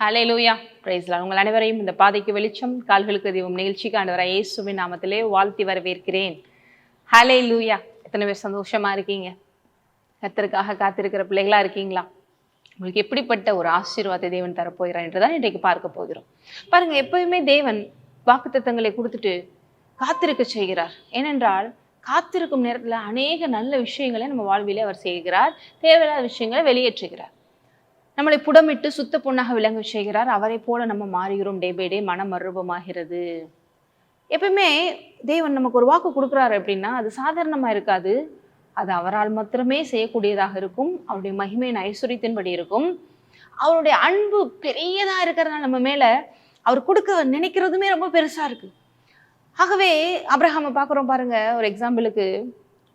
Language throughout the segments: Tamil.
ஹலே லூயா பிரைஸ்லாம் உங்கள் அனைவரையும் இந்த பாதைக்கு வெளிச்சம் கால்களுக்கு தீபம் நிகழ்ச்சிக்கு ஆண்டவராக இயேசுவின் நாமத்திலே வாழ்த்தி வரவேற்கிறேன். ஹலே லூயா எத்தனை பேர் சந்தோஷமாக இருக்கீங்க? கத்தருக்காக காத்திருக்கிற பிள்ளைகளாக இருக்கீங்களா? உங்களுக்கு எப்படிப்பட்ட ஒரு ஆசீர்வாதத்தை தேவன் தரப்போகிறான் என்றுதான் இன்றைக்கு பார்க்க போகிறோம். பாருங்கள் எப்பவுமே தேவன் வாக்குத்தத்தங்களை கொடுத்துட்டு காத்திருக்க செய்கிறார். ஏனென்றால் காத்திருக்கும் நேரத்தில் அநேக நல்ல விஷயங்களை நம்ம வாழ்விலே அவர் செய்கிறார். தேவையில்லாத விஷயங்களை வெளியேற்றுகிறார். நம்மளை புடமிட்டு சுத்த பொண்ணாக விளங்க செய்கிறார். அவரை போல நம்ம மாறுகிறோம். டே பை டே மனம் மருவமாகிறது. எப்பயுமே தேவன் நமக்கு ஒரு வாக்கு கொடுக்குறாரு அப்படின்னா அது சாதாரணமாக இருக்காது. அது அவரால் மாத்திரமே செய்யக்கூடியதாக இருக்கும். அவருடைய மகிமையின் ஐஸ்வர்யத்தின்படி இருக்கும். அவருடைய அன்பு பெரியதாக இருக்கிறதுனால நம்ம மேலே அவர் கொடுக்க நினைக்கிறதுமே ரொம்ப பெருசாக இருக்குது ஆகவே அப்ரஹாமை பார்க்குறோம் பாருங்கள் ஒரு எக்ஸாம்பிளுக்கு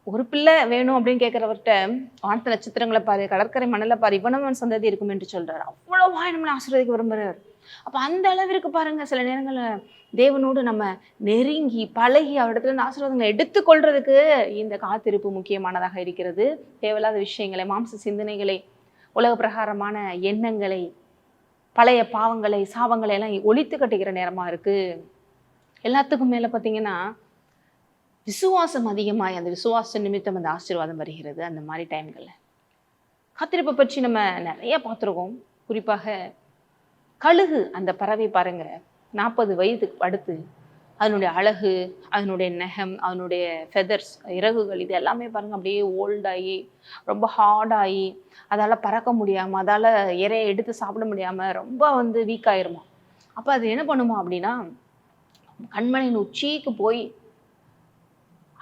ஒரு பிள்ளை வேணும் அப்படின்னு கேட்குறவர்கிட்ட வானத்து நட்சத்திரங்களை பாரு கடற்கரை மணலை பாரு இவனவன் சந்ததி இருக்கும் என்று சொல்கிறார் அவ்வளோவா நம்மளை ஆசீர்வதிக்க விரும்புகிறார் அப்போ அந்த அளவிற்கு பாருங்கள் சில நேரங்களில் தேவனோடு நம்ம நெருங்கி பழகி அவரிடத்துல ஆசீர்வாதங்களை எடுத்துக்கொள்றதுக்கு இந்த காத்திருப்பு முக்கியமானதாக இருக்கிறது. தேவையில்லாத விஷயங்களை மாம்ச சிந்தனைகளை உலக பிரகாரமான எண்ணங்களை பழைய பாவங்களை சாபங்களை எல்லாம் ஒழித்து கட்டுகிற நேரமாக இருக்குது எல்லாத்துக்கும் மேலே பார்த்தீங்கன்னா விசுவாசம் அதிகமாகி அந்த விசுவாச நிமித்தம் அந்த ஆசீர்வாதம் வருகிறது அந்த மாதிரி டைம்களில். காத்திருப்பை பற்றி நம்ம நிறைய பார்த்துருக்கோம். குறிப்பாக கழுகு அந்த பறவை பாருங்க நாற்பது வயதுக்கு அடுத்து அதனுடைய அழகு அதனுடைய நகம் அதனுடைய ஃபெதர்ஸ் இறகுகள் இது எல்லாமே பாருங்கள் அப்படியே ஓல்டாகி ரொம்ப ஹார்டாகி அதால் பறக்க முடியாமல் அதால் இறையை எடுத்து சாப்பிட முடியாமல் ரொம்ப வந்து வீக் ஆயிருமா. அப்போ அது என்ன பண்ணுமா அப்படின்னா கண்மணியின் உச்சிக்கு போய்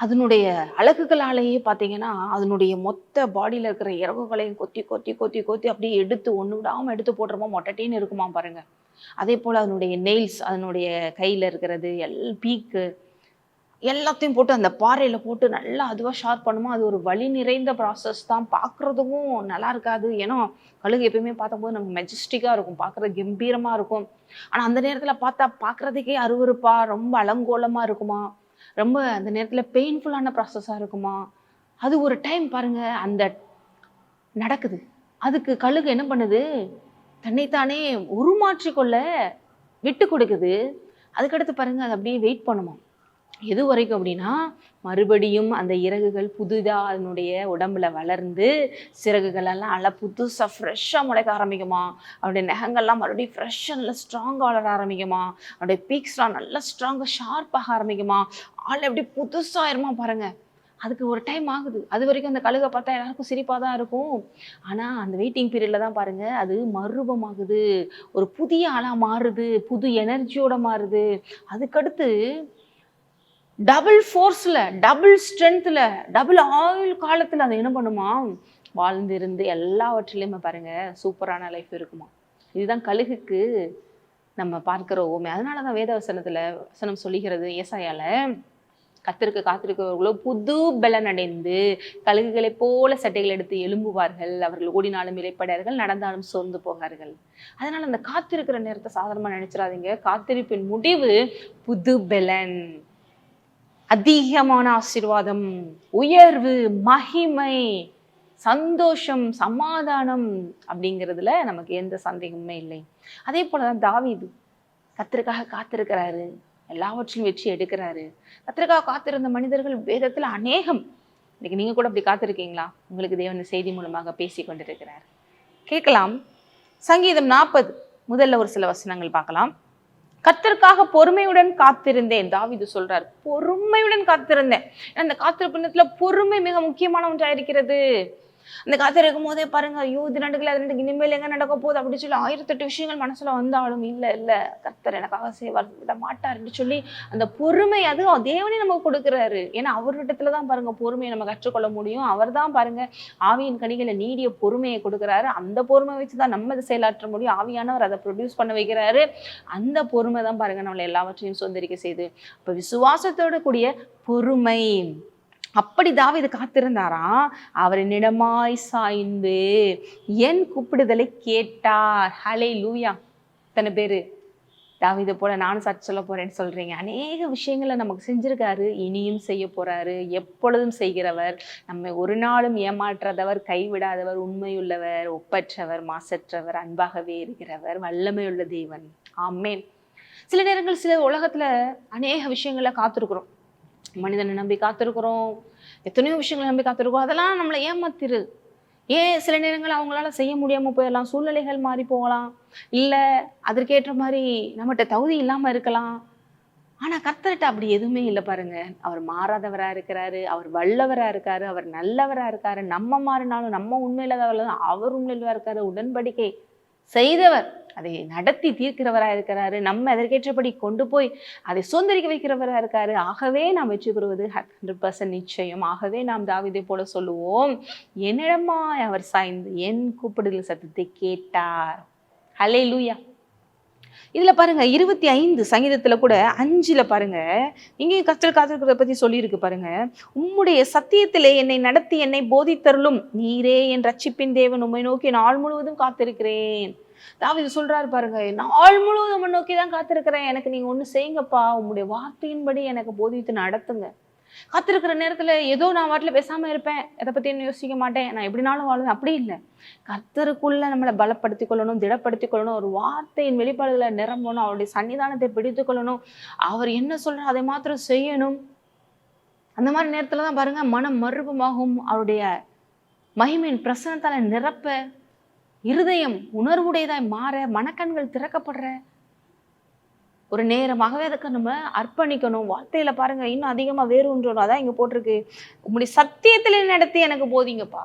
அதனுடைய அழகுகளாலேயே பார்த்தீங்கன்னா அதனுடைய மொத்த பாடியில் இருக்கிற இறகுகளையும் கொத்தி கொத்தி கொத்தி கொத்தி அப்படியே எடுத்து ஒன்று விடாமல் எடுத்து போட்டுருமா மொட்டட்டின்னு இருக்குமா பாருங்க. அதே போல் அதனுடைய நெயில்ஸ் அதனுடைய கையில் இருக்கிறது எல் பீக்கு எல்லாத்தையும் போட்டு அந்த பாறையில் போட்டு நல்லா அதுவாக ஷார்ப் பண்ணுமா அது ஒரு வழி நிறைந்த ப்ராசஸ் தான். பார்க்குறதுக்கும் நல்லா இருக்காது. ஏன்னா கழுகு எப்பயுமே பார்த்தபோது நமக்கு மெஜஸ்டிக்காக இருக்கும். பார்க்குறது கம்பீரமாக இருக்கும். ஆனால் அந்த நேரத்தில் பார்த்தா பார்க்குறதுக்கே அருவறுப்பாக ரொம்ப அலங்கோலமாக இருக்குமா. ரொம்ப அந்த நேரத்தில் பெயின்ஃபுல்லான ப்ராசஸாக இருக்குமா? அது ஒரு டைம் பாருங்க அந்த நடக்குது. அதுக்கு கழுகு என்ன பண்ணுது? தன்னைத்தானே உருமாற்றிக்கொள்ள விட்டு கொடுக்குது. அதுக்கடுத்து பாருங்கள் அது அப்படியே வெயிட் பண்ணுமா எது வரைக்கும் அப்படின்னா மறுபடியும் அந்த இறகுகள் புதுதாக அதனுடைய உடம்புல வளர்ந்து சிறகுகளெல்லாம் நல்லா புதுசாக ஃப்ரெஷ்ஷாக முளைக்க ஆரம்பிக்குமா? அவருடைய நகங்கள்லாம் மறுபடியும் ஃப்ரெஷ்ஷாக நல்லா ஸ்ட்ராங்காக வளர ஆரம்பிக்குமா? அவருடைய பீக்ஸ்லாம் நல்லா ஸ்ட்ராங்காக ஷார்ப்பாக ஆரம்பிக்குமா? ஆள் எப்படி புதுசாக இருமா பாருங்கள் அதுக்கு ஒரு டைம் ஆகுது. அது வரைக்கும் அந்த கழுகை பார்த்தா எல்லாருக்கும் சிரிப்பாக தான் இருக்கும். ஆனால் அந்த வெயிட்டிங் பீரியடில் தான் பாருங்கள் அது மறுரூபமாகுது ஒரு புதிய ஆளாக மாறுது புது எனர்ஜியோட மாறுது. அதுக்கடுத்து டபுள் ஃபோர்ஸில் டபுள் ஸ்ட்ரென்த்தில் டபுள் ஆயுள் காலத்தில் அது என்ன பண்ணுமா? வாழ்ந்திருந்து எல்லாவற்றிலையுமே பாருங்க சூப்பரான லைஃப் இருக்குமா? இதுதான் கழுகுக்கு நம்ம பார்க்கிற ஓமை. அதனால தான் வேதவசனத்தில் வசனம் சொல்லுகிறது ஏசாயால் கத்திருக்க காத்திருக்கிறவர்களோ புது பலன் அடைந்து கழுகுகளைப் போல சட்டைகள் எடுத்து எழும்புவார்கள். அவர்கள் ஓடினாலும் இறைப்படையார்கள் நடந்தாலும் சோர்ந்து போகார்கள். அதனால அந்த காத்திருக்கிற நேரத்தை சாதாரணமாக நினைச்சிடாதீங்க. காத்திருப்பின் முடிவு புது பலன். அதிகமான ஆசீர்வாதம் உயர்வு மகிமை சந்தோஷம் சமாதானம் அப்படிங்கிறதுல நமக்கு எந்த சந்தேகமுமே இல்லை. அதே போலதான் தாவீது. கத்திற்காக காத்திருக்கிறாரு. எல்லாவற்றிலும் வெற்றி எடுக்கிறாரு. கத்திற்காக காத்திருந்த மனிதர்கள் வேதத்துல அநேகம். இன்னைக்கு நீங்க கூட அப்படி காத்திருக்கீங்களா? உங்களுக்கு தேவன் செய்தி மூலமாக பேசி கொண்டிருக்கிறார். கேட்கலாம். சங்கீதம் நாற்பது முதல்ல ஒரு சில வசனங்கள் பார்க்கலாம். கத்தருக்காக பொறுமையுடன் காத்திருந்தேன். தாவிது சொல்றாரு பொறுமையுடன் காத்திருந்தேன். ஏன்னா அந்த காத்திருப்பு நேரத்துல பொறுமை மிக முக்கியமான ஒன்றா இருக்கிறது அந்த காத்திருக்கும் போதே பாருங்க ஐயோ இது நடக்கல அது நடக்கு இனிமேல் எங்க நடக்க போகுது அப்படின்னு சொல்லி ஆயிரத்தெட்டு விஷயங்கள் மனசுல வந்தாலும் இல்ல இல்ல. கர்த்தர் எனக்காக செய்வார் விட மாட்டாருன்னு சொல்லி அந்த பொறுமை அது தேவனே நமக்கு கொடுக்குறாரு. ஏன்னா அவரிடத்துல தான் பாருங்க பொறுமையை நம்ம கற்றுக்கொள்ள முடியும். அவர் தான் பாருங்க ஆவியின் கனிகளை நீடிய பொறுமையை கொடுக்குறாரு. அந்த பொறுமை வச்சு தான் நம்ம அதை செயலாற்ற முடியும். ஆவியானவர் அதை ப்ரொடியூஸ் பண்ண வைக்கிறாரு. அந்த பொறுமை தான் பாருங்க நம்மளை எல்லாவற்றையும் சொந்தரிக்க செய்து. அப்ப விசுவாசத்தோடு கூடிய பொறுமை. அப்படி தாவீது காத்திருந்தாராம். அவர் என்னிடமாய் சாய்ந்து என் கூப்பிடுதலை கேட்டார். ஹலே லூயா இத்தனை பேரு. இதை போல நானும் சர்ச் சொல்ல போறேன்னு சொல்றீங்க. அநேக விஷயங்களை நமக்கு செஞ்சிருக்காரு. இனியும் செய்ய போறாரு. எப்பொழுதும் செய்கிறவர். நம்மை ஒரு நாளும் ஏமாற்றாதவர் கைவிடாதவர் உண்மையுள்ளவர் ஒப்பற்றவர் மாசற்றவர் அன்பாகவே இருக்கிறவர் வல்லமையுள்ள தேவன். ஆமேன். சில நேரங்கள் சில உலகத்துல அநேக விஷயங்களை காத்திருக்கிறோம். மனிதனை நம்பி காத்திருக்கிறோம். எத்தனையோ விஷயங்களை நம்பி காத்திருக்கோம் அதெல்லாம் நம்மளை ஏமாத்திரு. ஏன் சில நேரங்கள் அவங்களால செய்ய முடியாம போயிடலாம் சூழ்நிலைகள் மாறி போகலாம். இல்ல அதற்கேற்ற மாதிரி நம்மகிட்ட தகுதி இல்லாம இருக்கலாம். ஆனா கர்த்தர்கிட்ட அப்படி எதுவுமே இல்லை பாருங்க. அவர் மாறாதவரா இருக்கிறாரு. அவர் வல்லவரா இருக்காரு. அவர் நல்லவரா இருக்காரு. நம்ம மாறினாலும் நம்ம உண்மையில அவர் உண்மையில இருக்காரு. உடன்படிக்கை செய்தவர். அதை நடத்தி தீர்க்கிறவராக இருக்கிறாரு. நம்ம அதற்கேற்றபடி கொண்டு போய் அதை சுதந்திரிக்க வைக்கிறவராக இருக்காரு. ஆகவே நாம் வெற்றி பெறுவது ஹண்ட்ரட் பர்சன்ட் நிச்சயம். ஆகவே நாம் தாவிதை போல சொல்லுவோம் என்னிடமா அவர் சாய்ந்து என் கூப்பிடுதல் சத்தத்தை கேட்டார்? ஹலே லூயா இதுல பாருங்க இருபத்தி ஐந்து சங்கீதத்துல கூட அஞ்சுல பாருங்க இங்கேயும் கத்தல் காத்திருக்கிறத பத்தி சொல்லியிருக்கு பாருங்க உம்முடைய சத்தியத்திலே என்னை நடத்தி என்னை போதித்தருளும் நீரே என் ரட்சிப்பின் தேவன் உம்மை நோக்கி நாள் முழுவதும் காத்திருக்கிறேன். தாவிது சொல்றாரு பாருங்க நாள் முழுவதும் உம்மை நோக்கி தான் காத்திருக்கிறேன். எனக்கு நீங்க ஒன்று செய்யுங்கப்பா. உங்களுடைய வார்த்தையின்படி எனக்கு போதித்து நடத்துங்க. காத்திருக்கிற நேரத்தில் ஏதோ நான் வாட்டில் பேசாம இருப்பேன். எதை பத்தி யோசிக்க மாட்டேன். நான் எப்படினாலும் வாழ்வேன். அப்படி இல்லை. கத்தருக்குள்ள நம்மளை பலப்படுத்திக் கொள்ளணும் திடப்படுத்திக் கொள்ளணும். ஒரு வார்த்தையின் வெளிப்பாடுகளை நிரம்பணும். அவருடைய சன்னிதானத்தை பிடித்து கொள்ளணும். அவர் என்ன சொல்ற அதை மாத்திரம் செய்யணும். அந்த மாதிரி நேரத்தில் தான் பாருங்க மனம் மறுபமாகும். அவருடைய மகிமையின் பிரசனத்தால நிரப்ப இருதயம் உணர்வுடையதாய் மாற மனக்கண்கள் திறக்கப்படுற ஒரு நேரமாகவே அதுக்கு நம்ம அர்ப்பணிக்கணும். வார்த்தையில பாருங்க இன்னும் அதிகமா வேறு ஒன்று அதான் இங்க போட்டிருக்கு. உங்களுடைய சத்தியத்துல நடத்தி எனக்கு போதிங்கப்பா.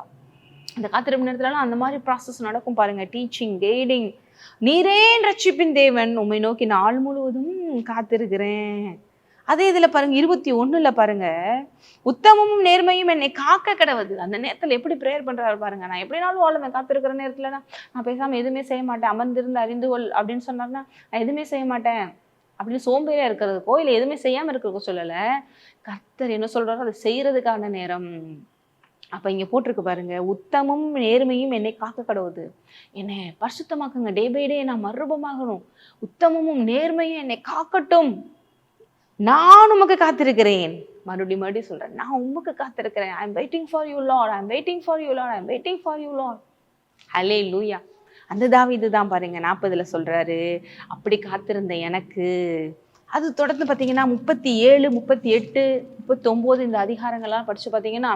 இந்த காத்திருப்பு நேரத்துலலாம் அந்த மாதிரி ப்ராசஸ் நடக்கும் பாருங்க. டீச்சிங் கைடிங் நீரே ரட்சிப்பின் தேவன். உம்மை நோக்கி நாள் முழுவதும் காத்திருக்கிறேன். அதே இதில் பாருங்கள் இருபத்தி ஒன்றில் பாருங்கள் உத்தமமும் நேர்மையும் என்னை காக்க கிடவுது. அந்த நேரத்தில் எப்படி ப்ரேயர் பண்ணுறாரு பாருங்க. நான் எப்படினாலும் வாழுவேன். காத்திருக்கிற நேரத்தில் நான் பேசாமல் எதுவுமே செய்ய மாட்டேன். அமர்ந்திருந்து அறிந்து கொள் அப்படின்னு சொன்னார்னா நான் எதுவுமே செய்ய மாட்டேன். அப்படின்னு சோம்பேறியாக இருக்கிறதுக்கோ இல்லை எதுவுமே செய்யாமல் இருக்கிறதுக்கோ சொல்லலை. கர்த்தர் என்ன சொல்கிறாரோ அதை செய்கிறதுக்கான நேரம். அப்போ இங்கே போட்டிருக்கு பாருங்க. உத்தமும் நேர்மையும் என்னை காக்க கடவுது. என்னை பரிசுத்தமாக்குங்க. டே பை டே நான் மறுரூபமாகணும். உத்தமமும் நேர்மையும் என்னை காக்கட்டும். நான் உமக்கு காத்திருக்கிறேன். மறுபடியும் மறுபடியும் சொல்கிறேன் நான் உமக்கு காத்திருக்கிறேன். I am waiting for you lord I am waiting for you lord I am waiting for you lord hallelujah அந்த தாவி இதுதான் பாருங்க நாற்பதுல சொல்றாரு அப்படி காத்திருந்த எனக்கு. அது தொடர்ந்து பார்த்தீங்கன்னா முப்பத்தி ஏழு முப்பத்தி எட்டு முப்பத்தொம்போது இந்த அதிகாரங்கள்லாம் படிச்சு பார்த்தீங்கன்னா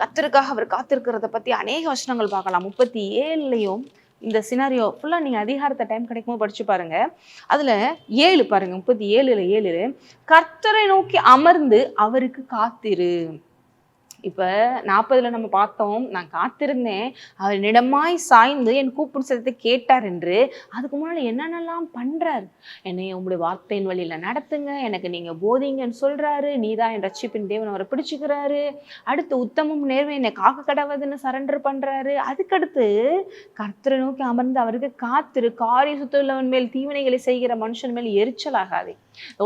கத்தருக்காக அவர் காத்திருக்கிறத பத்தி அநேக வசனங்கள் பார்க்கலாம். முப்பத்தி ஏழுலையும் இந்த சினாரியோ ஃபுல்லாக நீங்கள் அதிகாரத்தை டைம் கிடைக்கும்போது படித்து பாருங்கள் அதில் ஏழு பாருங்கள் முப்பத்தி ஏழில் ஏழு கர்த்தரை நோக்கி அமர்ந்து அவருக்கு காத்திரு. இப்போ நாற்பதுல நம்ம பார்த்தோம் நான் காத்திருந்தேன். அவர் நிடமாய் சாய்ந்து என் கூப்பிடும் சத்தத்தை கேட்டார் என்று அதுக்கு முன்னாடி என்னென்னலாம் பண்ணுறார் என்னை உங்களுடைய வார்த்தையின் வழியில நடத்துங்க எனக்கு நீங்கள் போதிங்கன்னு சொல்றாரு. நீதான் என் ரட்சிப்பின் தேவன் அவரை பிடிச்சிக்கிறாரு. அடுத்து உத்தமம் நேர்மை என்னை காக்க கடவுதுன்னு சரண்டர் பண்றாரு. அதுக்கடுத்து கர்த்தரை நோக்கி அமர்ந்து அவருக்கு காத்திரு காரிய சுத்தமுள்ளவன் மேல் தீவினைகளை செய்கிற மனுஷன் மேல் எரிச்சல் ஆகாது.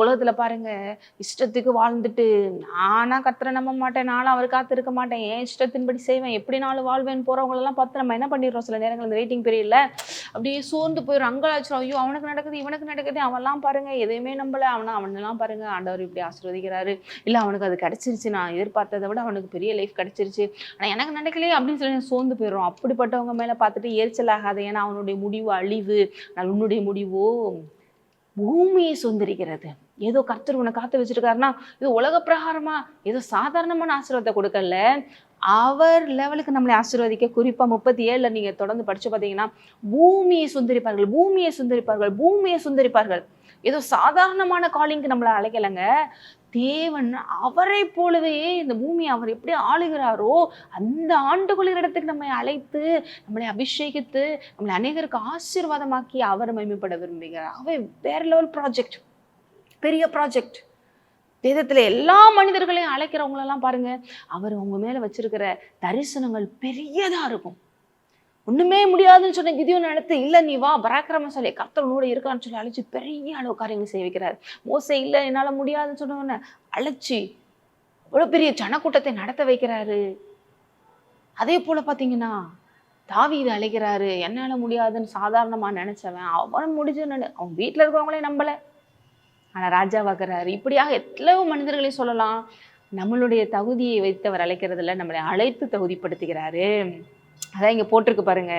உலகத்துல பாருங்க இஷ்டத்துக்கு வாழ்ந்துட்டு நானாக கர்த்தரை நம்ப மாட்டேன் நானும் பார்த்து இருக்க மாட்டேன். ஏன் இஷ்டத்தின்படி செய்வேன். எப்படினாலும் வாழ்வேன் போறவங்களெல்லாம் பார்த்து நம்ம என்ன பண்ணிடுறோம்? சில நேரங்கள் இந்த வெயிட்டிங் பீரியட்ல அப்படியே சோர்ந்து போயிடும் அங்கலாச்சிரும் ஐயோ அவனுக்கு நடக்குது இவனுக்கு நடக்குது அவன்லாம் பாருங்க. எதையுமே நம்பல. அவனை அவனெல்லாம் பாருங்க. ஆண்டவர் இப்படி ஆசீர்வதிக்கிறாரு. இல்லை அவனுக்கு அது கிடைச்சிருச்சு. நான் எதிர்பார்த்ததை விட அவனுக்கு பெரிய லைஃப் கிடைச்சிருச்சு. ஆனால் எனக்கு நடக்கலையே அப்படின்னு சொல்லி சோர்ந்து போயிடும் அப்படிப்பட்டவங்க மேலே பார்த்துட்டு எரிச்சல் ஆகாது. ஏன்னா அவனுடைய முடிவு அழிவு. நான் உன்னுடைய முடிவோ பூமியை சொந்திருக்கிறது ஏதோ கர்த்தர் உன்னை காத்து வச்சிருக்காருன்னா இது உலக பிரகாரமா ஏதோ சாதாரணமான ஆசீர்வாதத்தை கொடுக்கல. அவர் லெவலுக்கு நம்மளை ஆசீர்வதிக்க குறிப்பாக முப்பத்தி ஏழில் நீங்கள் தொடர்ந்து படித்து பார்த்தீங்கன்னா பூமியை சுந்தரிப்பார்கள் பூமியை சுந்தரிப்பார்கள் பூமியை சுந்தரிப்பார்கள். ஏதோ சாதாரணமான காலிங்க்கு நம்மளை அழைக்கலைங்க. தேவன் அவரை போலவே இந்த பூமியை அவர் எப்படி ஆளுகிறாரோ அந்த ஆண்டுகளின் இடத்துக்கு நம்மை அழைத்து நம்மளை அபிஷேகித்து நம்மளை அநேகருக்கு ஆசீர்வாதமாக்கி அவரை மேம்பட விரும்புகிறார். அவை வேற லெவல் ப்ராஜெக்ட் பெரிய ப்ராஜெக்ட் வேதத்தில் எல்லா மனிதர்களையும் அழைக்கிறவங்களெல்லாம் பாருங்க அவர் உங்க மேலே வச்சிருக்கிற தரிசனங்கள் பெரியதாக இருக்கும். ஒன்றுமே முடியாதுன்னு சொன்ன கிதியோன் நடத்து இல்லை நீ வா பராக்கிரம சொல்லி கர்த்தர் இருக்கான்னு சொல்லி அழைச்சி பெரிய அளவு காரியங்கள் செய்ய வைக்கிறாரு. மோசை இல்லை என்னால் முடியாதுன்னு சொன்னவொன்னே அழைச்சி அவ்வளோ பெரிய ஜனக்கூட்டத்தை நடத்த வைக்கிறாரு. அதே போல் பார்த்தீங்கன்னா தாவி இதை அழைக்கிறாரு என்னால் முடியாதுன்னு சாதாரணமாக நினச்சவன் அவன் முடிஞ்சு அவன் வீட்டில் இருக்கிறவங்களே நம்பலை. ஆனால் ராஜாவாக்குறாரு இப்படியாக எவ்வளவு மனிதர்களை சொல்லலாம். நம்மளுடைய தகுதியை வைத்து அவர் அழைக்கிறதுல நம்மளை அழைத்து தகுதிப்படுத்துகிறாரு. அதான் இங்கே போட்டிருக்கு பாருங்க.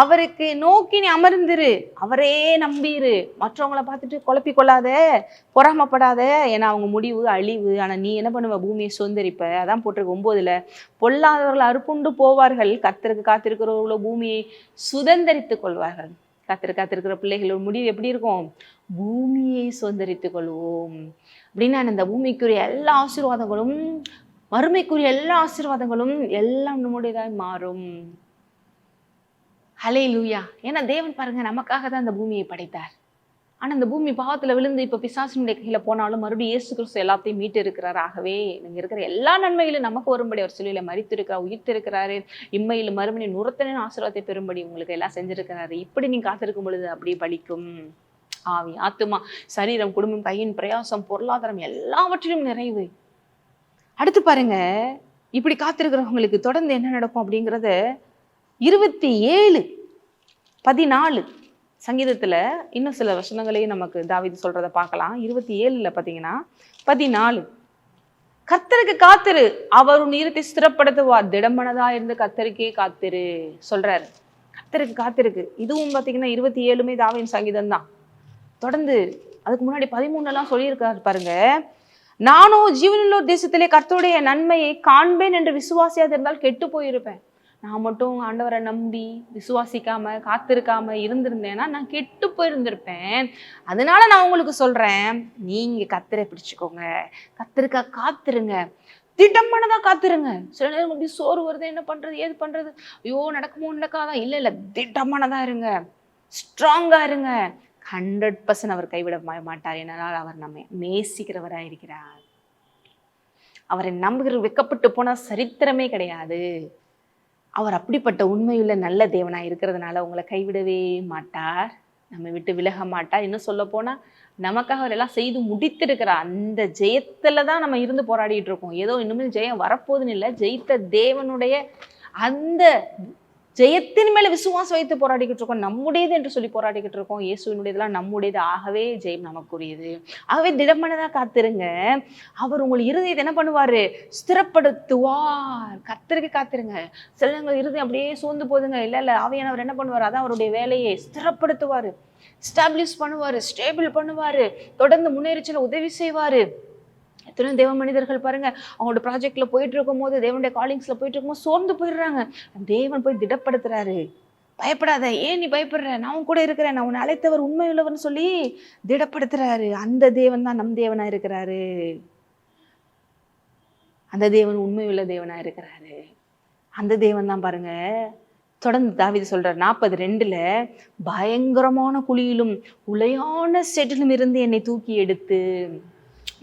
அவருக்கு நோக்கி நீ அமர்ந்துரு. அவரே நம்பிரு. மற்றவங்கள பார்த்துட்டு குழப்பி கொள்ளாத பொறாமப்படாத. ஏன்னா அவங்க முடிவு அழிவு. ஆனால் நீ என்ன பண்ணுவ? பூமியை சுதந்திரிப்ப. அதான் போட்டிருக்கு ஒம்போதில். பொல்லாதவர்கள் அறுப்புண்டு போவார்கள். கத்திற்கு காத்திருக்கிறவர்களோ பூமியை சுதந்திரித்து கொள்வார்கள். காத்திரு காத்திருக்கிற பிள்ளைகளோட முடிவு எப்படி இருக்கும்? பூமியை சுதந்திரித்துக் கொள்வோம் அப்படின்னா இந்த பூமிக்குரிய எல்லா ஆசீர்வாதங்களும் மறுமைக்குரிய எல்லா ஆசீர்வாதங்களும் எல்லாம் நம்முடையதாய் மாறும். ஹலே லூயா ஏன்னா தேவன் பாருங்க நமக்காக தான் அந்த பூமியை படைத்தார். ஆனா இந்த பூமி பாவத்தில் விழுந்து இப்போ பிசாசினுடைய கையில் போனாலும் மறுபடியும் இயேசு கிறிஸ்து எல்லாத்தையும் மீட்டு இருக்கிறார் ஆகவே நீங்கள் இருக்கிற எல்லா நன்மைகளும் நமக்கு வரும்படி அவர் சொல்லியில் மறித்து இருக்கிறார் உயிர்த்து இருக்கிறாரு நுரத்தனின் ஆசீர்வாதத்தை பெறும்படி உங்களுக்கு எல்லாம் செஞ்சிருக்கிறாரு. இப்படி நீங்கள் காத்திருக்கும் பொழுது அப்படியே பலிக்கும். ஆவி ஆத்துமா சரீரம் குடும்பம் பையன் பிரயாசம் பொருளாதாரம் எல்லாவற்றிலும் நிறைவு. அடுத்து பாருங்க இப்படி காத்திருக்கிறவங்களுக்கு தொடர்ந்து என்ன நடக்கும் அப்படிங்கிறத இருபத்தி ஏழு பதினாலு சங்கீதத்துல இன்னும் சில வசனங்களையும் நமக்கு தாவீது சொல்கிறத பார்க்கலாம். இருபத்தி ஏழில் பார்த்தீங்கன்னா பதினாலு கத்தருக்கு காத்திரு அவர் உன் ஈரத்தை ஸ்திரப்படுத்துவார். திடமனதா இருந்து கத்தருக்கே காத்திரு சொல்றாரு. கத்தருக்கு காத்திருக்கு. இதுவும் பார்த்தீங்கன்னா இருபத்தி ஏழுமே தாவின் சங்கீதம் தான் தொடர்ந்து அதுக்கு முன்னாடி பதிமூணுலாம் சொல்லியிருக்காரு பாருங்க. நானும் ஜீவனுள்ளோர் தேசத்திலே கர்த்தருடைய நன்மையை காண்பேன் என்று விசுவாசியாக இருந்தால் கெட்டு போயிருப்பேன். நான் மட்டும் ஆண்டவரை நம்பி விசுவாசிக்காம காத்திருக்காம இருந்திருந்தேன்னா நான் கெட்டு போயிருந்திருப்பேன். அதனால நான் உங்களுக்கு சொல்றேன் நீங்க கத்திரை பிடிச்சுக்கோங்க. கத்திருக்கா காத்துருங்க. திட்டமானதா காத்துருங்க. சில நேரம் அப்படி சோறு வருது என்ன பண்றது ஏது பண்றது? ஐயோ நடக்குமோ நடக்காதா? இல்ல இல்ல திட்டமானதா இருங்க. ஸ்ட்ராங்கா இருங்க. ஹண்ட்ரட் பர்சன்ட் அவர் கைவிட மா- மாட்டார். என்னால் அவர் நம்மை நேசிக்கிறவராக இருக்கிறார். அவரை நம்புகிற வெக்கப்பட்டு போனால் சரித்திரமே கிடையாது. அவர் அப்படிப்பட்ட உண்மையுள்ள நல்ல தேவனாக இருக்கிறதுனால உங்களை கைவிடவே மாட்டார். நம்ம விட்டு விலக மாட்டார். இன்னும் சொல்ல போனால் நமக்காக அவர் எல்லாம் செய்து முடித்திருக்கிறார் அந்த ஜெயத்தில் தான் நம்ம இருந்து போராடிட்டு இருக்கோம். ஏதோ இன்னுமே ஜெயம் வரப்போகுதுன்னு இல்லை. ஜெயித்த தேவனுடைய அந்த ஜெயத்தின் மேல விசுவாசம் வைத்து போராடிக்கிட்டு இருக்கோம். நம்முடையது என்று சொல்லி போராடிக்கிட்டு இருக்கோம். இயேசுவினுடையதெல்லாம் நம்முடையது. ஆகவே ஜெயம் நமக்குரியது. ஆகவே திடமனதா காத்திருங்க. அவர் உங்கள் இருதயத்தை என்ன பண்ணுவாரு? ஸ்திரப்படுத்துவார். கத்திரிக்க காத்திருங்க. சிலவங்க இருதயம் அப்படியே சோர்ந்து போகுதுங்க. இல்ல இல்ல ஆவியானவர் என்ன பண்ணுவார்? அதான் அவருடைய வேலையை. ஸ்திரப்படுத்துவாரு. ஸ்டாப்ளிஷ் பண்ணுவாரு. ஸ்டேபிள் பண்ணுவாரு. தொடர்ந்து முன்னேறிச்சல உதவி செய்வாரு. எத்தனை தேவ மனிதர்கள் பாருங்க அவங்களோட ப்ராஜெக்ட்ல போயிட்டு இருக்கும்போது தேவனுடைய காலிங்ஸ்ல போயிட்டு இருக்கும்போது சோர்ந்து போயிடுறாங்க. தேவன் போய் திடப்படுத்துறாரு. பயப்படாத ஏன் நீ பயப்படுற? நான் உன் கூட இருக்கிறேன் நான் உன்னை அழைத்தவர் உண்மை உள்ளவர்னு சொல்லி திடப்படுத்துறாரு. அந்த தேவன் தான் நம் தேவனா இருக்கிறாரு. அந்த தேவன் உண்மை உள்ள தேவனா இருக்கிறாரு. அந்த தேவன் தான் பாருங்க தொடர்ந்து தாவித சொல்றார் நாற்பது ரெண்டுல பயங்கரமான குழியிலும் உளையான செட்டிலும் இருந்து என்னை தூக்கி எடுத்து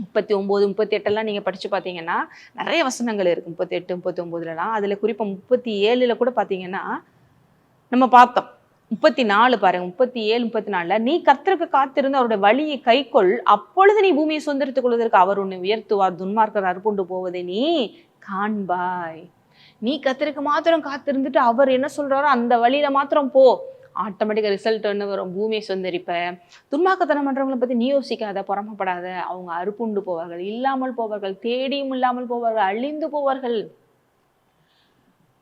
முப்பத்தி ஒன்பது முப்பத்தி எட்டெல்லாம் நீங்க படிச்சு பார்த்தீங்கன்னா நிறைய வசனங்கள் இருக்கு. முப்பத்தி எட்டு முப்பத்தி ஒன்பதுலலாம் அதுல குறிப்பா முப்பத்தி ஏழுல கூட பார்த்தீங்கன்னா நம்ம பார்த்தோம். முப்பத்தி நாலு பாருங்க முப்பத்தி ஏழு முப்பத்தி நாலுல நீ கர்த்தருக்கு காத்திருந்து அவருடைய வழியை கைக்கொள். அப்பொழுது நீ பூமியை சுதந்திரத்துக் கொள்வதற்கு அவர் உன்னை உயர்த்துவார். துன்மார்க்கர் அறுப்புண்டு போவதை நீ காண்பாய். நீ கர்த்தருக்கு மாத்திரம் காத்திருந்துட்டு அவர் என்ன சொல்றாரோ அந்த வழியில மாத்திரம் போ. ஆட்டோமேட்டிக்காக ரிசல்ட் ஒன்று வரும். பூமியை சுந்தரிப்ப துன்மாக்கத்தனம் பண்ணுறவங்களை பற்றி நீ யோசிக்காத பொறாமப்படாத. அவங்க அறுப்புண்டு போவார்கள் இல்லாமல் போவார்கள் தேடியும் இல்லாமல் போவார்கள் அழிந்து போவார்கள்.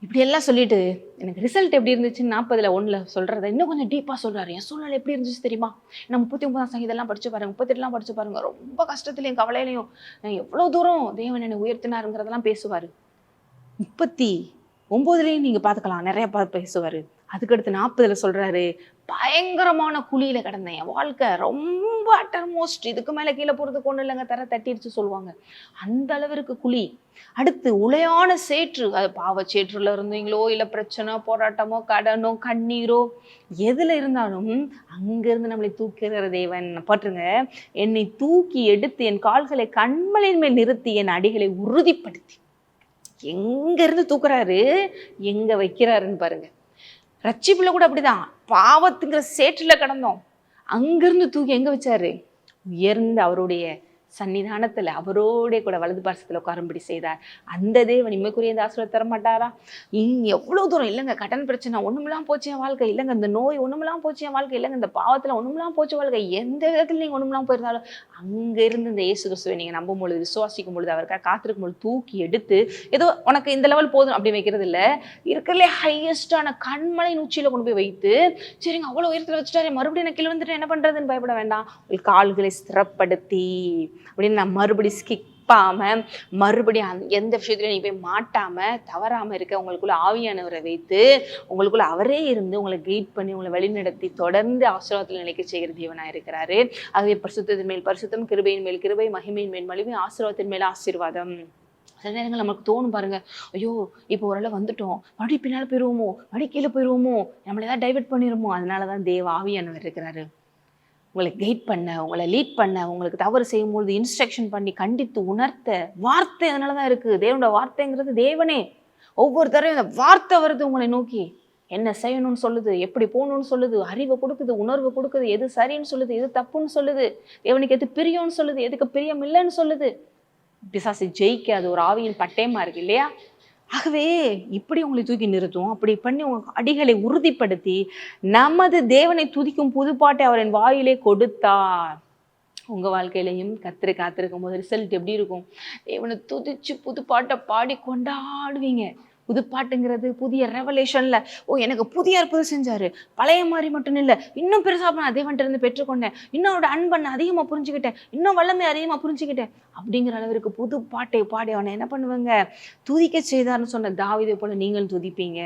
இப்படியெல்லாம் சொல்லிட்டு எனக்கு ரிசல்ட் எப்படி இருந்துச்சுன்னு நாற்பதில் ஒன்றில் சொல்கிறத இன்னும் கொஞ்சம் டீப்பாக சொல்கிறாரு என் சூழ்நிலை எப்படி இருந்துச்சு தெரியுமா? நான் முப்பத்தி ஒன்பதாம் சங்கீதெல்லாம் படிச்சு பாருங்க முப்பத்தெட்டுலாம் படிச்சு பாருங்க. ரொம்ப கஷ்டத்துலையும் கவலையிலையும் நான் எவ்வளோ தூரம் தேவன் என்னை உயர்த்தினாருங்கிறதெல்லாம் பேசுவார். முப்பத்தி ஒம்போதுலேயும் நீங்கள் பார்த்துக்கலாம் நிறைய பா- அதுக்கடுத்து நாற்பதுல சொல்றாரு பயங்கரமான குழியில கிடந்தேன். என் வாழ்க்கை ரொம்ப அட்டர்மோஸ்ட் இதுக்கு மேல கீழே போறதுக்கு ஒண்ணு இல்லைங்க. தர தட்டிடுச்சு சொல்லுவாங்க. அந்த அளவிற்கு குழி. அடுத்து உளையான சேற்று. அது பாவச்சேற்றுல இருந்தீங்களோ இல்ல பிரச்சனை போராட்டமோ கடனோ கண்ணீரோ எதுல இருந்தாலும் அங்கிருந்து நம்மளை தூக்குகிற தேவன். பாட்டுருங்க என்னை தூக்கி எடுத்து என் கால்களை கண்மலையின் மேல் நிறுத்தி என் அடிகளை உறுதிப்படுத்தி. எங்க இருந்து தூக்குறாரு? எங்க வைக்கிறாருன்னு பாருங்க. ரட்சிப்பில் கூட அப்படிதான். பாவத்துங்கிற சேற்றில் கிடந்தோம். அங்கேருந்து தூக்கி எங்கே வச்சாரு? உயர்ந்த அவருடைய சன்னிதானத்தில் அவரோட கூட வலது பாசத்தில் உட்காரும்படி செய்தார். அந்த தேவன் இம்மைக்குரிய இந்த ஆசீர்வாதம் தர மாட்டாரா இங்க எவ்வளோ தூரம்? இல்லைங்க கடன் பிரச்சனை ஒன்றுமெல்லாம் போச்சு என் வாழ்க்கை. இல்லைங்க இந்த நோய் ஒன்றுமெல்லாம் போச்சு என் வாழ்க்கை. இல்லைங்க இந்த பாவத்தில் ஒன்றுமெல்லாம் போச்சு வாழ்க்கை. எந்த விதத்தில் நீங்கள் ஒன்றுமெல்லாம் போயிருந்தாலும் அங்கேருந்து இந்த இயேசு கிறிஸ்துவை நீங்கள் நம்பும் பொழுது விசுவாசிக்கும் பொழுது அவருக்காக காத்திருக்கும் பொழுது தூக்கி எடுத்து ஏதோ உனக்கு இந்த லெவல் போதும் அப்படி வைக்கிறது இல்லை. இருக்கிறதுலே ஹையஸ்டான கண்மலை உச்சியில கொண்டு போய் வைத்து சரிங்க அவ்வளோ உயரத்தில் வச்சுட்டாரு மறுபடியும் நான் கீழே வந்துட்டு என்ன பண்ணுறதுன்னு பயப்பட வேண்டாம். உங்கள் கால்களை ஸ்திரப்படுத்தி அப்படின்னு நான் மறுபடி ஸ்கிப்பாம மறுபடியும் எந்த விஷயத்துலையும் நீ போய் மாட்டாம தவறாம இருக்க உங்களுக்குள்ள ஆவியானவரை வைத்து உங்களுக்குள்ள அவரே இருந்து உங்களை கைட் பண்ணி உங்களை வழிநடத்தி தொடர்ந்து ஆசீர்வாதத்தில் நிலைக்க செய்கிற தேவனாக இருக்கிறாரு. ஆகவே பரிசுத்தத்தின் மேல் பரிசுத்தம் கிருபையின் மேல் கிருபை மகிமையின் மேல் மகிமை ஆசீர்வாதத்தின் மேல் ஆசீர்வாதம். சில நேரங்கள் நமக்கு தோணும் பாருங்க ஐயோ இப்போ ஓரளவு வந்துட்டோம் மறுபடி பின்னால போயிருவோமோ மறுபடி கீழே போயிருவோமோ நம்மளை ஏதாவது டைவெர்ட் பண்ணிருமோ அதனால தான் தேவ ஆவியானவர் இருக்கிறாரு. உங்களை கைட் பண்ண உங்களை லீட் பண்ண உங்களுக்கு தவறு செய்யும்பொழுது இன்ஸ்ட்ரக்ஷன் பண்ணி கண்டித்து உணர்த்த வார்த்தை அதனால தான் இருக்குது தேவனோட வார்த்தைங்கிறது தேவனே. ஒவ்வொரு தடவையும் அந்த வார்த்தை வருது உங்களை நோக்கி. என்ன செய்யணும்னு சொல்லுது எப்படி போகணும்னு சொல்லுது அறிவை கொடுக்குது உணர்வு கொடுக்குது எது சரின்னு சொல்லுது எது தப்புன்னு சொல்லுது தேவனுக்கு எது பிரியம்னு சொல்லுது எதுக்கு பிரியம் இல்லைன்னு சொல்லுது. பிசாசு ஜெயிக்க அது ஒரு ஆவியின் பட்டயமா இருக்கு இல்லையா? ஆகவே இப்படி உங்களை தூக்கி நிறுத்தும். அப்படி பண்ணி உங்க அடிகளை உறுதிப்படுத்தி நமது தேவனை துதிக்கும் புதுப்பாட்டை அவரின் வாயிலே கொடுத்தார். உங்க வாழ்க்கையிலையும் கத்திரி காத்திருக்கும் போது ரிசல்ட் எப்படி இருக்கும்? தேவனை துதிச்சு புதுப்பாட்டை பாடி கொண்டாடுவீங்க புதுப்பாட்டுங்கிறது புதிய ரெவலேஷனில் ஓ எனக்கு புதிய அற்புதம் செஞ்சார். பழைய மாதிரி மட்டும் இல்லை இன்னும் பெருசாக நான் தேவன்ட்ட இருந்து பெற்றுக்கொண்டேன். இன்னும் அவரோட அன்பை நான் புரிஞ்சுக்கிட்டேன். இன்னும் வல்லமை அதிகமாக புரிஞ்சுக்கிட்டேன். அப்படிங்கிற அளவிற்கு புது பாட்டை பாடி அவனை என்ன பண்ணுவாங்க? துதிக்க செய்தார்னு சொன்ன தாவிதை போல் நீங்களும் துதிப்பீங்க.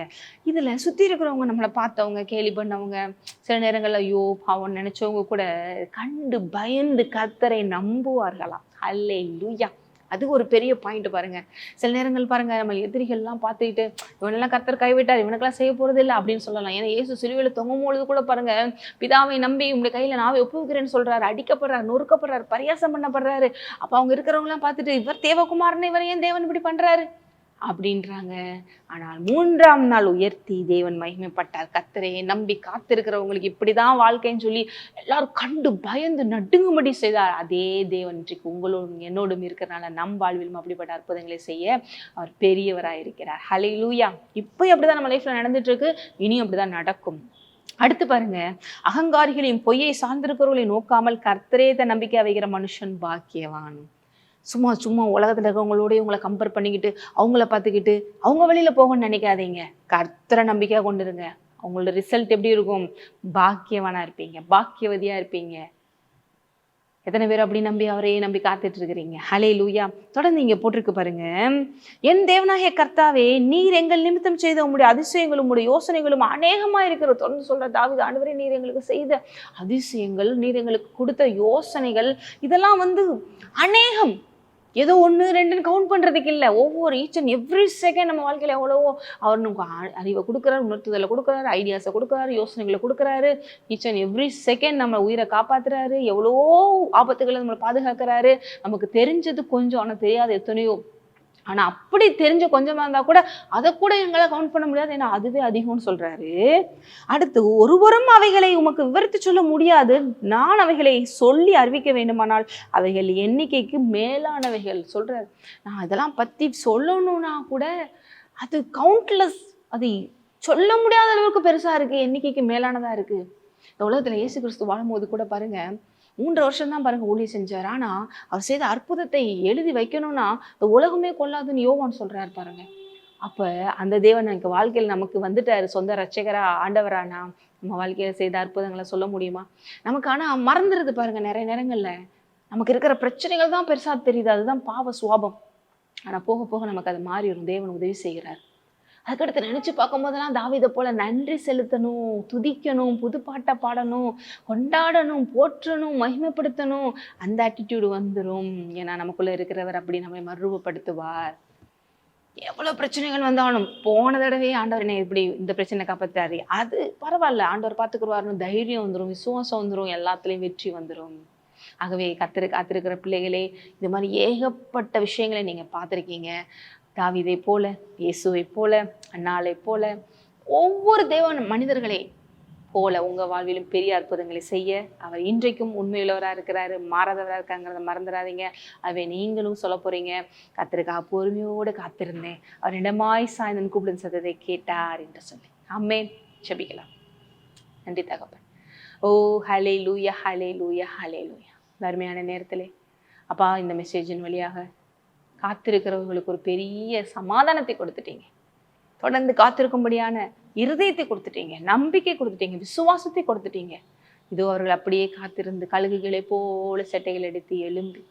இதில் சுற்றி இருக்கிறவங்க நம்மளை பார்த்தவங்க கேலி பண்ணவங்க சில நேரங்களில் ஐயோ பாவம் நினச்சவங்க கூட கண்டு பயந்து கத்தரை நம்புவார்களாம். அல்லே லூயா அது ஒரு பெரிய பாயிண்ட் பாருங்க. சில நேரங்கள் பாருங்க நம்ம எதிரிகள்லாம் பார்த்துக்கிட்டு இவனெல்லாம் கர்த்தர் கைவிட்டார் இவனுக்கெல்லாம் செய்ய போறது இல்லை அப்படின்னு சொல்லலாம். ஏன்னா இயேசு சிலுவையில் தொங்கும் பொழுது கூட பாருங்க பிதாவை நம்பி உங்களுடைய கையில நாவை ஒப்புவிக்கிறேன்னு சொல்றாரு. அடிக்கப்படுறாரு நொறுக்கப்படுறாரு பரியாசம் பண்ணப்படுறாரு. அப்ப அவங்க இருக்கிறவங்களாம் பார்த்துட்டு இவர் தேவகுமார்னு இவர் ஏன் தேவன் இப்படி பண்றாரு? அப்படின்றாங்க. ஆனால் மூன்றாம் நாள் உயர்த்தி தேவன் மகிமைப்பட்டார். கத்தரே நம்பி காத்திருக்கிறவங்களுக்கு இப்படிதான் வாழ்க்கைன்னு சொல்லி எல்லாரும் கண்டு பயந்து நடுங்கும்படி செய்தார். அதே தேவன் இன்றைக்கு உங்களோடும் என்னோடும் இருக்கிறனால நம் வாழ்விலும் அப்படிப்பட்ட அற்புதங்களை செய்ய அவர் பெரியவராக இருக்கிறார் ஹலே லூயா இப்போ அப்படிதான் நம்ம லைஃப்ல நடந்துட்டு இருக்கு இனியும் அப்படிதான் நடக்கும். அடுத்து பாருங்க. அகங்காரிகளையும் பொய்யை சார்ந்திருக்கிறவர்களை நோக்காமல் கர்த்தரேத நம்பிக்கை வைக்கிற மனுஷன் பாக்கியவான். சும்மா சும்மா உலகத்துல இருக்கவங்களோடய உங்களை கம்பேர் பண்ணிக்கிட்டு அவங்கள பார்த்துக்கிட்டு அவங்க வழியில போகணும்னு நினைக்காதீங்க. கர்த்தரை நம்பிக்கையாக கொண்டு இருங்க. அவங்களோட ரிசல்ட் எப்படி இருக்கும்? பாக்கியவனாக இருப்பீங்க. பாக்கியவதியாக இருப்பீங்க. எத்தனை பேர் அப்படி நம்பி அவரையே நம்பி காத்துட்டு இருக்கிறீங்க? ஹலே லூயா தொடர்ந்து இங்கே போட்டிருக்கு பாருங்க. என் தேவனாகிய கர்த்தாவே நீர் எங்கள் நிமித்தம் செய்த உங்களுடைய அதிசயங்களும் உங்களுடைய யோசனைகளும் அநேகமாக இருக்கிற தொடர்ந்து சொல்ற தாவது ஆண்டவரே நீர் எங்களுக்கு செய்த அதிசயங்கள் நீர் எங்களுக்கு கொடுத்த யோசனைகள் இதெல்லாம் வந்து அநேகம். ஏதோ ஒன்று ரெண்டுன்னு கவுண்ட் பண்ணுறதுக்கு இல்லை. ஒவ்வொரு ஈச் அண்ட் எவ்ரி செகண்ட் நம்ம வாழ்க்கையில் எவ்வளவோ அவர் நமக்கு அ- அறிவை கொடுக்குறாரு உணர்த்துதலை கொடுக்குறாரு ஐடியாஸை கொடுக்குறாரு யோசனைகளை கொடுக்குறாரு. ஈச் அண்ட் எவ்ரி செகண்ட் நம்ம உயிரை காப்பாற்றுறாரு எவ்வளோ ஆபத்துகளை நம்மளை பாதுகாக்கிறாரு. நமக்கு தெரிஞ்சது கொஞ்சம் ஆனால் தெரியாத எத்தனையோ ஆனால் அப்படி தெரிஞ்ச கொஞ்சமாக இருந்தால் கூட அதை கூட எங்களால் கவுண்ட் பண்ண முடியாது. ஏன்னா அதுவே அதிகம்னு சொல்கிறாரு அடுத்து ஒருவரும் அவைகளை உமக்கு விவரித்து சொல்ல முடியாது. நான் அவைகளை சொல்லி அறிவிக்க வேண்டுமானால் அவைகள் எண்ணிக்கைக்கு மேலானவைகள் சொல்கிறார் நான் இதெல்லாம் பற்றி சொல்லணும்னா கூட அது கவுண்ட்லெஸ் அது சொல்ல முடியாத அளவுக்கு பெருசாக இருக்குது எண்ணிக்கைக்கு மேலானதாக இருக்குது இந்த உலகத்தில் இயேசு கிறிஸ்து வாழும்போது கூட பாருங்கள் மூன்று வருஷம் தான் பாருங்க ஊழியம் செஞ்சார். ஆனா அவர் செய்த அற்புதத்தை எழுதி வைக்கணும்னா இந்த உலகமே கொள்ளாதுன்னு யோவான் சொல்றாரு பாருங்க. அப்ப அந்த தேவன் எனக்கு வாழ்க்கையில் நமக்கு வந்துட்டாரு சொந்த ரட்சகரா ஆண்டவரானா? நம்ம வாழ்க்கையில செய்த அற்புதங்களை சொல்ல முடியுமா? நமக்கு ஆனா மறந்துடுது பாருங்க நிறைய நேரங்கள்ல. நமக்கு இருக்கிற பிரச்சனைகள் தான் பெருசா தெரியுது. அதுதான் பாவ சுவாபம். ஆனா போக போக நமக்கு அது மாறிடும். தேவன் உதவி செய்கிறார். அதுக்கடுத்து நினைச்சு பார்க்கும்போதெல்லாம் தாவீதை போல நன்றி செலுத்தணும் துதிக்கணும் புதுப்பாட்டை பாடணும் கொண்டாடணும் போற்றணும் மகிமைப்படுத்தணும். அந்த ஆட்டிடியூடு வந்துடும் ஏன்னா நமக்குள்ள இருக்கிறவர் அப்படி நம்மை மறுரூபப்படுத்துவார். எவ்வளவு பிரச்சனைகள் வந்தாலும் போன தடவையே ஆண்டவர் என்ன இப்படி இந்த பிரச்சனை காப்பாற்றாரு அது பரவாயில்ல. ஆண்டவர் பார்த்துக்குருவாருன்னு தைரியம் வந்துடும் விசுவாசம் வந்துரும் எல்லாத்துலயும் வெற்றி வந்துரும். ஆகவே கத்திரு காத்திருக்கிற பிள்ளைகளே இது மாதிரி ஏகப்பட்ட விஷயங்களை நீங்க பார்த்திருக்கீங்க. தாவிதை போல இயேசுவை போல அண்ணாலை போல ஒவ்வொரு தேவ மனிதர்களே போல உங்க வாழ்விலும் பெரிய அற்புதங்களை செய்ய அவர் இன்றைக்கும் உண்மையுள்ளவராக இருக்கிறாரு மாறாதவராக இருக்காங்கிறத மறந்துடாதீங்க. அவை நீங்களும் சொல்ல போறீங்க கத்திரிக்காக பொறுமையோடு காத்திருந்தேன். அவர் இடமாய் சாய்ந்தன் கூப்பிடும் சத்தத்தை கேட்டார் என்று சொல்லி. அம்மே செபிக்கலாம் நன்றி தகப்பன். ஓ ஹலே லூயா ஹலே லூயா ஹலே லூயா அருமையான நேரத்திலே. அப்பா இந்த மெசேஜின் வழியாக காத்திருக்கிறவங்களுக்கு ஒரு பெரிய சமாதானத்தை கொடுத்துட்டீங்க. தொடர்ந்து காத்திருக்கும்படியான இருதயத்தை கொடுத்துட்டீங்க. நம்பிக்கை கொடுத்துட்டீங்க. விசுவாசத்தை கொடுத்துட்டீங்க. இதோ அவர்கள் அப்படியே காத்திருந்து கழுகுகளை போல சட்டைகள் எடுத்து எழும்பி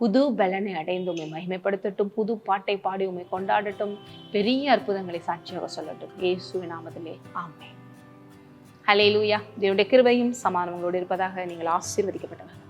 புது பலனை அடைந்து உண்மை மகிமைப்படுத்தட்டும். புது பாட்டை பாடி உண்மை கொண்டாடட்டும். பெரிய அற்புதங்களை சாட்சியாக சொல்லட்டும். இயேசுவின் நாமத்திலே. ஆமே ஹலே லூயா தேவனுடைய கிருபையும் சமாதானங்களோடு இருப்பதாக நீங்கள் ஆசீர்வதிக்கப்பட்டவர்.